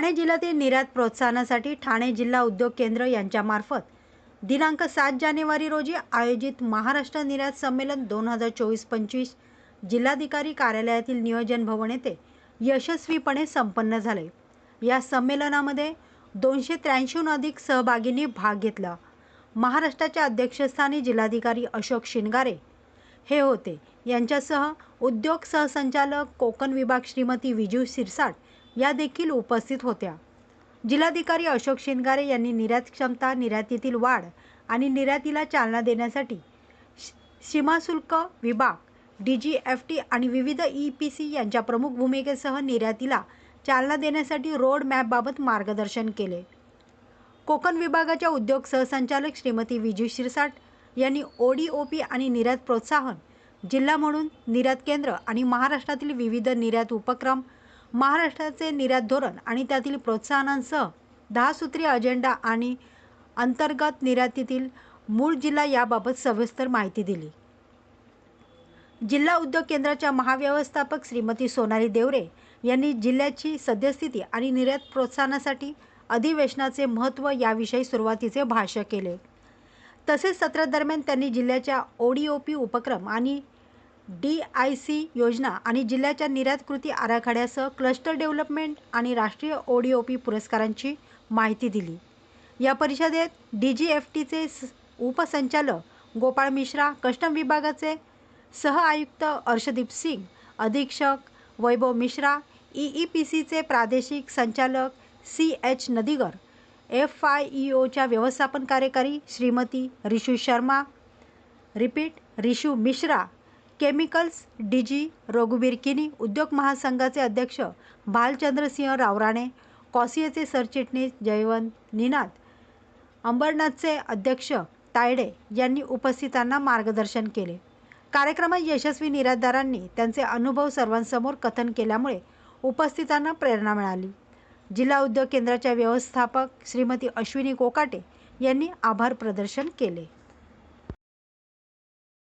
ठाणे जिल्ह्यातील निर्यात प्रोत्साहनासाठी ठाणे जिल्हा उद्योग केंद्र यांच्यामार्फत दिनांक सात जानेवारी रोजी आयोजित महाराष्ट्र निर्यात संमेलन दोन हजार चोवीस पंचवीस जिल्हाधिकारी कार्यालयातील नियोजन भवन येथे यशस्वीपणे संपन्न झाले. या संमेलनामध्ये दोनशे त्र्याऐंशीहून अधिक सहभागींनी भाग घेतला. महाराष्ट्राच्या अध्यक्षस्थानी जिल्हाधिकारी अशोक शिनगारे हे होते. यांच्यासह उद्योग सहसंचालक कोकण विभाग श्रीमती विजू सिरसाट या देखील उपस्थित होत्या. जिल्हाधिकारी अशोक शिनगारे यांनी निर्यात क्षमता निर्यातीतील वाढ आणि निर्यातीला चालना देण्यासाठी सीमाशुल्क विभाग डी जी एफ टी आणि विविध ई पी सी यांच्या प्रमुख भूमिकेसह निर्यातीला चालना देण्यासाठी रोड मॅपबाबत मार्गदर्शन केले. कोकण विभागाच्या उद्योग सहसंचालक श्रीमती विजू शिरसाट यांनी ओ डी ओ पी आणि निर्यात प्रोत्साहन जिल्हा म्हणून निर्यात केंद्र आणि महाराष्ट्रातील विविध निर्यात उपक्रम महाराष्ट्राचे निर्यात धोरण आणि त्यातील प्रोत्साहनांसह दहा सूत्री अजेंडा आणि अंतर्गत निर्यातीतील मूळ जिल्हा याबाबत सविस्तर माहिती दिली. जिल्हा उद्योग केंद्राच्या महाव्यवस्थापक श्रीमती सोनाली देवरे यांनी जिल्ह्याची सद्यस्थिती आणि निर्यात प्रोत्साहनासाठी अधिवेशनाचे महत्त्व याविषयी सुरुवातीचे भाष्य केले. तसेच सत्रादरम्यान त्यांनी जिल्ह्याच्या ओ डी ओ पी उपक्रम आणि डी आय सी योजना आणि जिल्ह्याच्या निर्यात कृती आराखड्यासह क्लस्टर डेव्हलपमेंट आणि राष्ट्रीय ओ डी ओ पी पुरस्कारांची माहिती दिली. या परिषदेत डी जी एफ टीचे उपसंचालक गोपाळ मिश्रा कस्टम विभागाचे सह आयुक्त अर्षदीप सिंग अधीक्षक Vaibhav Mishra E E P सीचे प्रादेशिक संचालक C H नदीगर F I E ओच्या व्यवस्थापन कार्यकारी Shrimati Rishu Sharma repeat Rishu Mishra chemicals D G किनी उद्योग महासंघाचे अध्यक्ष भालचंद्रसिंह रावराणे कॉसियाचे सरचिटणीस जयवंत निनाद अंबरनाथचे अध्यक्ष तायडे यांनी उपस्थितांना मार्गदर्शन केले. कार्यक्रमात यशस्वी निर्यातदारांनी त्यांचे अनुभव सर्वांसमोर कथन केल्यामुळे उपस्थितांना प्रेरणा मिळाली. जिल्हा उद्योग केंद्राच्या व्यवस्थापक श्रीमती अश्विनी कोकाटे यांनी आभार प्रदर्शन केले.